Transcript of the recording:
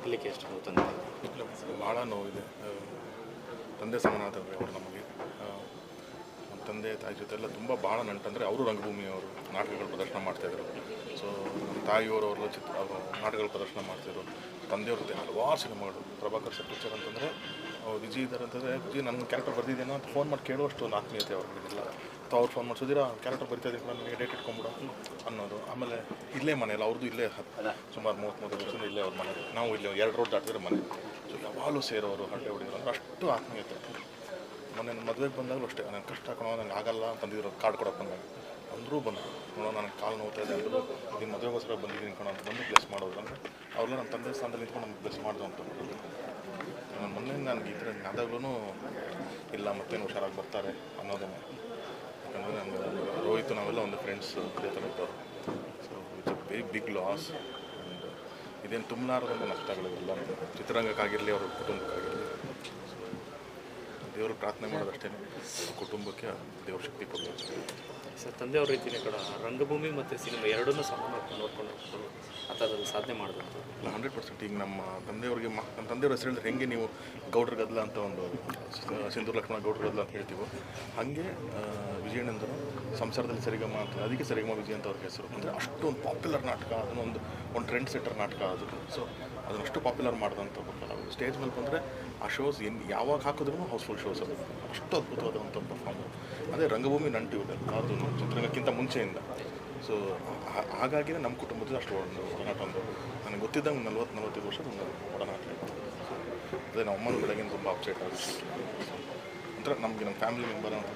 ಅಗಲಿಕೆ ಎಷ್ಟು ನೋವು ಇಲ್ಲ, ಭಾಳ ನೋವಿದೆ. ತಂದೆ ಸಮಾನಾದವ್ರೆ ಅವರು ನಮಗೆ? ತಂದೆ ತಾಯಿ ಜೊತೆ ಎಲ್ಲ ತುಂಬ ಭಾಳ ನಂಟಂದರೆ ಅವರು ರಂಗಭೂಮಿಯವರು ನಾಟಕಗಳು ಪ್ರದರ್ಶನ ಮಾಡ್ತಾಯಿದ್ರು ಸೊ ನಮ್ಮ ತಾಯಿಯವರು ಅವ್ರ ಚಿತ್ರ ಅವರು ನಾಟಕಗಳು ಪ್ರದರ್ಶನ ಮಾಡ್ತಿದ್ರು ತಂದೆಯವ್ರ ಜೊತೆ ಹಲವಾರು ಸಿನಿಮಾಗಳು. ಪ್ರಭಾಕರ್ ಸರ್ ಪಿಕ್ಚರ್ ಅಂತಂದರೆ ವಿಜಯ್ ಇದ್ದಾರೆ ಅಂತಂದರೆ ವಿಜಯ್ ನನ್ನ ಕ್ಯಾರೆಕ್ಟರ್ ಬರ್ದಿದ್ದೇನೋ ಅಂತ ಫೋನ್ ಮಾಡಿ ಕೇಳುವಷ್ಟು ಒಂದು ಆತ್ಮೀಯತೆ ಅವ್ರಿಗಿಲ್ಲ ಅಥವಾ ಅವ್ರು ಫೋನ್ ಮಾಡಿಸಿದಿರಾ ಕ್ಯಾರೆಕ್ಟರ್ ಬರ್ತಾ ಇದ್ದೀನಿ ನನಗೆ ಡೇಟ್ ಇಟ್ಕೊಂಬಿಡು ಅನ್ನೋದು. ಆಮೇಲೆ ಇಲ್ಲೇ ಮನೆಯಲ್ಲ ಅವ್ರದ್ದು ಇಲ್ಲೇ ಸುಮಾರು ಮೂವತ್ತು ಮೂವತ್ತು ವರ್ಷದಿಂದ ಇಲ್ಲೇ ಅವ್ರ ಮನೆ ನಾವು ಇಲ್ಲಿ ಎರಡು ರೋಡ್ ದಾಟಿದ್ರೆ ಮನೆ. ಸೊ ಯಾವಾಗಲೂ ಸೇರೋರು ಹಳ್ಳಿ ಹೊಡಿಯೋರು ಅಂದ್ರೆ ಅಷ್ಟು ಆತ್ಮೀಯತೆ. ಮೊನ್ನೆ ನನ್ನ ಮದುವೆಗೆ ಬಂದಾಗಲೂ ಅಷ್ಟೇ, ನನಗೆ ಕಷ್ಟ ಹಾಕೋಣ ನನಗೆ ಆಗಲ್ಲ ಅಂತಂದಿದ್ರು ಕಾರ್ಡ್ ಕೊಡಪ್ಪ ಬಂದಾಗ. ಅಂದರೂ ಬಂದರು. ನೋಡೋ, ನನಗೆ ಕಾಲು ನೋಡ್ತಾ ಇದೆ ಅಂದರು. ಮದುವೆಗೋಸ್ಕರ ಬಂದಿದ್ದೀನಿ ಕಣೋ ಅಂತ ಬಂದು ಬ್ಲೆಸ್ ಮಾಡೋದು ಅಂದರೆ ಅವ್ರನ್ನ ನನ್ನ ತಂದೆ ಸ್ಥಾನದಲ್ಲಿ ನಿಂತ್ಕೊಂಡು ನಮ್ಗೆ ಬ್ಲೆಸ್ ಮಾಡಿದ್ರು ಅಂತ ನಾನು ಮೊನ್ನೆ ನನಗೆ ಥರ ಆದಾಗ್ಲೂ ಇಲ್ಲ, ಮತ್ತೇನು ಹುಷಾರಾಗಿ ಬರ್ತಾರೆ ಅನ್ನೋದನ್ನು ಯಾಕಂದರೆ ನನಗೆ ರೋಹಿತ್ ನಾವೆಲ್ಲ ಒಂದು ಫ್ರೆಂಡ್ಸ್ ಅದೇ ಇದ್ದವರು. So it's a very big loss and ಇದೇನು ತುಂಬಲಾರದಂಥ ನಷ್ಟಗಳಿವೆಲ್ಲ ಚಿತ್ರರಂಗಕ್ಕಾಗಿರಲಿ, ಅವ್ರ ಕುಟುಂಬಕ್ಕಾಗಿರಲಿ. ದೇವರು ಪ್ರಾರ್ಥನೆ ಮಾಡೋದಷ್ಟೇ ಕುಟುಂಬಕ್ಕೆ ದೇವ್ರ ಶಕ್ತಿ ಕೊಡಬೇಕು. ಸರ್ ತಂದೆಯವ್ರ ರೀತಿಯೇ ಕಡ ರಂಗಭೂಮಿ ಮತ್ತು ಸಿನಿಮಾ ಎರಡನ್ನೂ ಸಮಾನವಾಗಿ ನೋಡ್ಕೊಂಡು ಆ ಥರದಲ್ಲಿ ಸಾಧನೆ ಮಾಡಬೇಕು ಇಲ್ಲ ಹಂಡ್ರೆಡ್ ಪರ್ಸೆಂಟ್ ಈಗ ನಮ್ಮ ತಂದೆಯವ್ರಿಗೆ ಮ ನಮ್ಮ ತಂದೆಯವ್ರ ಹೆಸರು ಹೇಳಿದ್ರೆ ಹೆಂಗೆ ನೀವು ಗೌಡ್ರ ಗದ್ಲ ಅಂತ ಒಂದು ಸಿಂಧೂರ್ ಲಕ್ಷ್ಮಣ ಗೌಡ್ರ ಗದ್ಲ ಅಂತ ಹೇಳ್ತೀವೋ ಹಾಗೆ ವಿಜಯನಂದರು ವಿಜಯಣ್ಣಂದರು ಸಂಸಾರದಲ್ಲಿ ಸರಿಗಮ ಅಂತ ಅದಕ್ಕೆ ಸರಿಗಮ ವಿಜಯ ಅಂತ ಅವ್ರಿಗೆ ಹೆಸರು. ಅಂದರೆ ಅಷ್ಟೊಂದು ಒಂದು ಪಾಪ್ಯುಲರ್ ನಾಟಕ ಅದನ್ನೊಂದು ಒಂದು ಒಂದು ಟ್ರೆಂಡ್ ಸೆಟ್ಟರ್ ನಾಟಕ ಅದು ಸೊ ಅದನ್ನಷ್ಟು ಪಾಪ್ಯುಲರ್ ಮಾಡಿದಂಥ ಸ್ಟೇಜ್ ಮೇಲೆ ಬಂದರೆ ಆ ಶೋಸ್ ಏನು ಯಾವಾಗ ಹಾಕಿದ್ರು ಹೌಸ್ಫುಲ್ ಶೋಸ್ ಅದು. ಅಷ್ಟು ಅದ್ಭುತವಾದಂಥ ಪರ್ಫಾರ್ಮರ್ ಅದೇ ರಂಗಭೂಮಿ ನಂಟು ಇವೆಲ್ಲ ಅದು ಚಿತ್ರರಂಗಕ್ಕಿಂತ ಮುಂಚೆಯಿಂದ. ಸೊ ಹಾಗಾಗಿನೇ ನಮ್ಮ ಕುಟುಂಬದಲ್ಲಿ ಅಷ್ಟು ಒಂದು ಒಡನಾಟ ಒಂದು, ನನಗೆ ಗೊತ್ತಿದ್ದಂಗೆ ನಲ್ವತ್ತು ನಲ್ವತ್ತೈದು ವರ್ಷದ ಒಂದು ಒಡನಾಟ ಇತ್ತು. ಅದೇ ನಮ್ಮ ಅಮ್ಮನ ಬೆಳಗಿನ ತುಂಬ ಅಪ್ಸೆಟ್ ಆಗುತ್ತೆ ಒಂಥರ ನಮಗೆ ನಮ್ಮ ಫ್ಯಾಮಿಲಿ ಮೆಂಬರ್ ಅಂತ